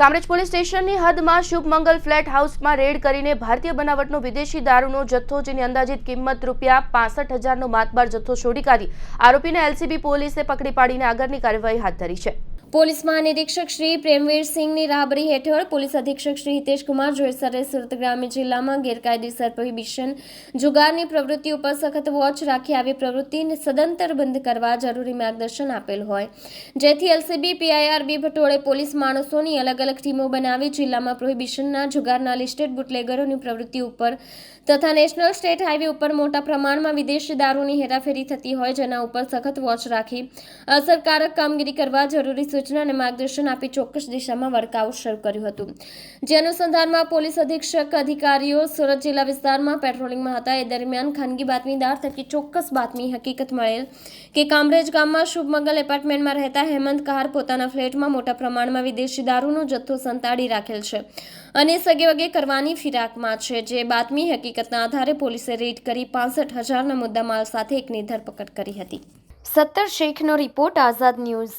Kamrej police સ્ટેશનની હદમાં શુભમંગલ flat હાઉસમાં red કરીને ભારતીય બનાવટનો વિદેશી દારૂનો જથ્થો જેની અંદાજિત કિંમત રૂપિયા પાસઠ હજારનો માતબાર જથ્થો શોધી કાઢી. આરોપીને એલસીબી પોલીસે પકડી પાડીને આગળની કાર્યવાહી હાથ ધરી છે. પોલીસ મહાનિરીક્ષક શ્રી પ્રેમવીર રાહબરી હેઠળ પોલીસ અધિક્ષક શ્રી હિતેશ કુમાર જોઈસરે સુરત ગ્રામ્ય જિલ્લામાં ગેરકાયદેસર પ્રોહિબિશન, જુગારની પ્રવૃત્તિ ઉપર સખત વોચ રાખી આવી પ્રવૃત્તિને સદંતર બંધ કરવા જરૂરી માર્ગદર્શન આપેલ હોય. જેથી એલસીબી પીઆઈઆરબી ભટોળે પોલીસ માણસોની અલગ અલગ ટીમો બનાવી જિલ્લામાં પ્રોહિબિશનના જુગારના લિસ્ટેડ બુટલેગરોની પ્રવૃત્તિ ઉપર તથા નેશનલ સ્ટેટ હાઈવે ઉપર મોટા પ્રમાણમાં વિદેશી દારૂની હેરાફેરી થતી હોય, જેના ઉપર સખત વોચ રાખી અસરકારક કામગીરી કરવા જરૂરી સૂચના અને માર્ગદર્શન આપી ચોક્કસ દિશામાં વર્કઆઉટ શરૂ કર્યું હતું. જે અનુસંધાનમાં પોલીસ અધિક્ષક અધિકારીઓ સુરત જિલ્લા વિસ્તારમાં પેટ્રોલિંગમાં હતા. એ દરમિયાન ખાનગી બાતમીદાર થકી ચોક્કસ બાતમી હકીકત મળેલ કે કામરેજ ગામમાં શુભમંગલ એપાર્ટમેન્ટમાં રહેતા હેમંત કહાર પોતાના ફ્લેટમાં મોટા પ્રમાણમાં વિદેશી દારૂનો જથ્થો સંતાડી રાખેલ છે અને સગે વગે કરવાની ફિરાકમાં છે. જે બાતમી હકીકતના આધારે પોલીસે રેડ કરી પાસઠ હજારના મુદ્દામાલ સાથે એકની ધરપકડ કરી હતી. સત્તર શેખનો રિપોર્ટ આઝાદ ન્યૂઝ.